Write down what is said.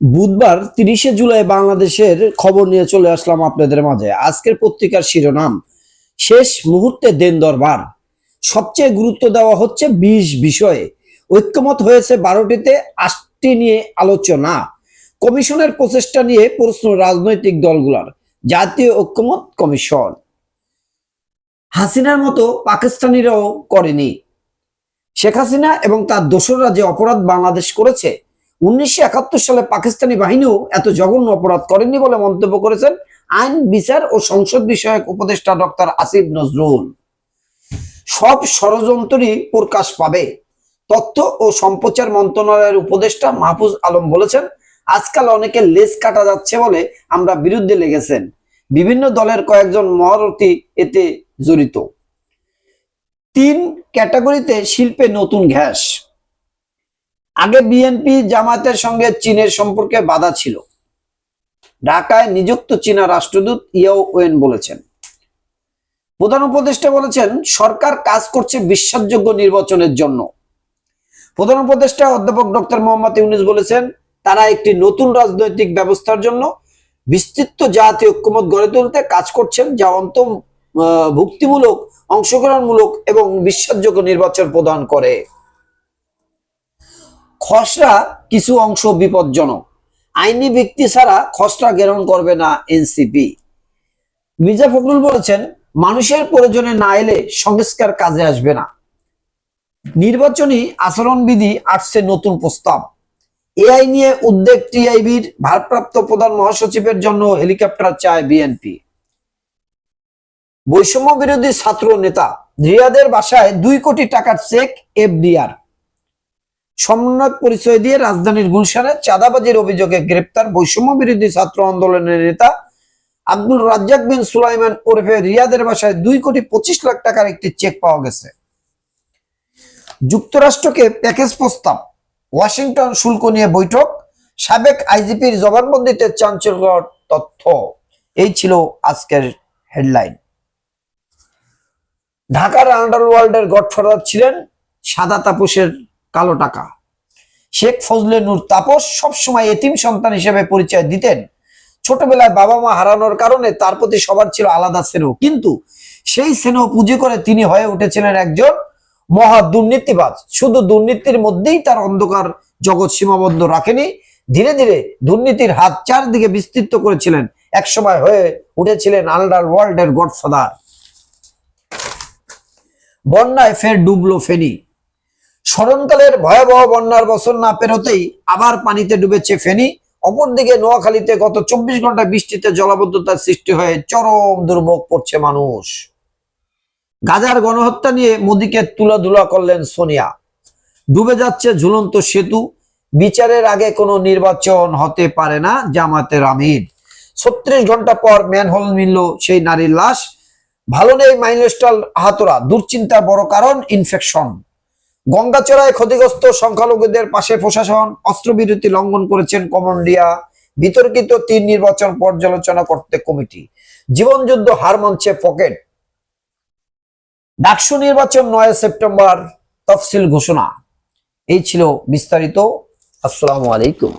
বুধবার তিরিশে জুলাই বাংলাদেশের খবর নিয়ে চলে আসলাম আপনাদের মাঝে। আজকের পত্রিকার শিরোনাম, শেষ মুহূর্তে দেন দরবার সবচেয়ে গুরুত্ব দেওয়া হচ্ছে বিশ বিষয়ে। ঐক্যমত হয়েছে বারোটিতে, আটটি নিয়ে আলোচনা। কমিশনের প্রচেষ্টা নিয়ে প্রশ্ন রাজনৈতিক দলগুলোর। জাতীয় ঐক্যমত কমিশন। হাসিনার মতো পাকিস্তানিরাও করেনি। শেখ হাসিনা এবং তার দোসররা যে অপরাধ বাংলাদেশ করেছে উনিশশো একাত্তর সালে পাকিস্তানি বাহিনীও এত জঘন্য অপরাধ করেনি বলে মন্তব্য করেছেন আইন, বিচার ও সংসদ বিষয়ক উপদেষ্টা ডক্টর আসিফ নজরুল। সব ষড়যন্ত্রই প্রকাশ পাবে, তথ্য ও সম্প্রচার মন্ত্রণালয়ের উপদেষ্টা মাহফুজ আলম বলেছেন, আজকাল অনেকে লেজ কাটা যাচ্ছে বলে আমরা বিরুদ্ধে লেগেছেন। বিভিন্ন দলের কয়েকজন মহারথী এতে জড়িত। তিন ক্যাটাগরিতে শিল্পে নতুন ঘ্যাস আগে বিএনপি জামায়াতের সঙ্গে চীনের সম্পর্কে বাধা ছিল। ঢাকায় নিযুক্ত চীনা রাষ্ট্রদূত ইয়াও ওয়েন বলেছেন। প্রধান উপদেষ্টা বলেছেন, সরকার কাজ করছে বিশ্বাসযোগ্য নির্বাচনের জন্য। প্রধান উপদেষ্টা অধ্যাপক ডক্টর মোহাম্মদ ইউনুস বলেছেন, তারা একটি নতুন রাজনৈতিক ব্যবস্থার জন্য বিস্তৃত জাতীয় ঐক্যমত গড়ে তুলতে কাজ করছেন, যা অন্তর্ভুক্তিমূলক অংশগ্রহণমূলক এবং বিশ্বাসযোগ্য নির্বাচন প্রদান করে। খসড়া কিছু অংশ বিপজ্জনক। আইনি ব্যক্তি ছাড়া খসড়া গ্রহণ করবে না এনসিপি। মির্জা ফখরুল বলেছেন, মানুষের প্রয়োজনে না এলে সংস্কার কাজে আসবে না। নির্বাচনী আচরণবিধি আসছে নতুন প্রস্তাব। এআই নিয়ে উদ্বেগ টিআইবির ভারপ্রাপ্ত প্রধান মহাসচিবের জন্য হেলিকপ্টার চায় বিএনপি। বৈষম্য বিরোধী ছাত্র নেতা রিয়াদের বাসায় দুই কোটি টাকার চেক এফডিআর। সমন্বয় পরিচয় দিয়ে রাজধানীর গুলশানে চাঁদাবাজির অভিযোগে গ্রেপ্তার বৈষম্য বিরোধী ছাত্র আন্দোলনের নেতা আব্দুল রাজ্জাক বিন সুলাইমান ওরফে রিয়াদের বাসায় দুই কোটি পঁচিশ লাখ টাকার একটি চেক পাওয়া গেছে। যুক্তরাষ্ট্রকে প্যাকেজ প্রস্তাব, ওয়াশিংটন শুল্ক নিয়ে বৈঠক, সাবেক আইজিপির জবানবন্দিতে চাঞ্চল্যকর তথ্য। এই ছিল আজকের হেডলাইন। ঢাকার আন্ডারওয়ার্ল্ডের গডফাদার ছিলেন সাদা তাপসের কালো টাকা। শেখ ফজলে নূর তাপস সবসময় এতিম সন্তান হিসেবে পরিচয় দিতেন। ছোটবেলায় বাবা মা হারানোর কারণে তার প্রতি সবার ছিল আলাদা স্নেহ। কিন্তু সেই স্নেহ পুঁজি করে তিনি হয়ে উঠেছিলেন একজন মহা দুর্নীতিবাজ। শুধু দুর্নীতির মধ্যেই তার অন্ধকার জগৎ সীমাবদ্ধ রাখেনি, ধীরে ধীরে দুর্নীতির হাত চারদিকে বিস্তৃত করেছিলেন। একসময় হয়ে উঠেছিলেন আন্ডার ওয়ার্ল্ডের গডফাদার। বন্যায় ফের ডুবলো ফেনী। স্মরণকালের ভয়াবহ বন্যার বছর না পেরোতেই আবার পানিতে ডুবেছে ফেনী। অপরদিকে নোয়াখালীতে গত চব্বিশ ঘণ্টা বৃষ্টিতে জলাবদ্ধতার সৃষ্টি হয়ে চরম দুর্ভোগ পড়ছে মানুষ। গাজার গণহত্যা নিয়ে মোদীকে তুলাধুলা করলেন সোনিয়া। ডুবে যাচ্ছে ঝুলন্ত সেতু। বিচারের আগে কোনো নির্বাচন হতে পারে না জামাতের আমির। ছত্রিশ ঘণ্টা পর ম্যানহোল মিলল সেই নারীর লাশ। ভালো নেই মাইলস্টল হাতরা দুশ্চিন্তার বড় কারণ ইনফেকশন। গঙ্গাচড়ায় ক্ষতিগ্রস্ত সংখ্যালঘুদের পাশে প্রশাসন অস্ত্রবিরতি লঙ্ঘন করেছেন কমন্ডিয়া। বিতর্কিত তিন নির্বাচন পর্যালোচনা করতে কমিটি। জীবনযুদ্ধ হার মানছে পকেট। ডাকসু নির্বাচন নয় সেপ্টেম্বর তফসিল ঘোষণা। এই ছিল বিস্তারিত। আসসালামু আলাইকুম।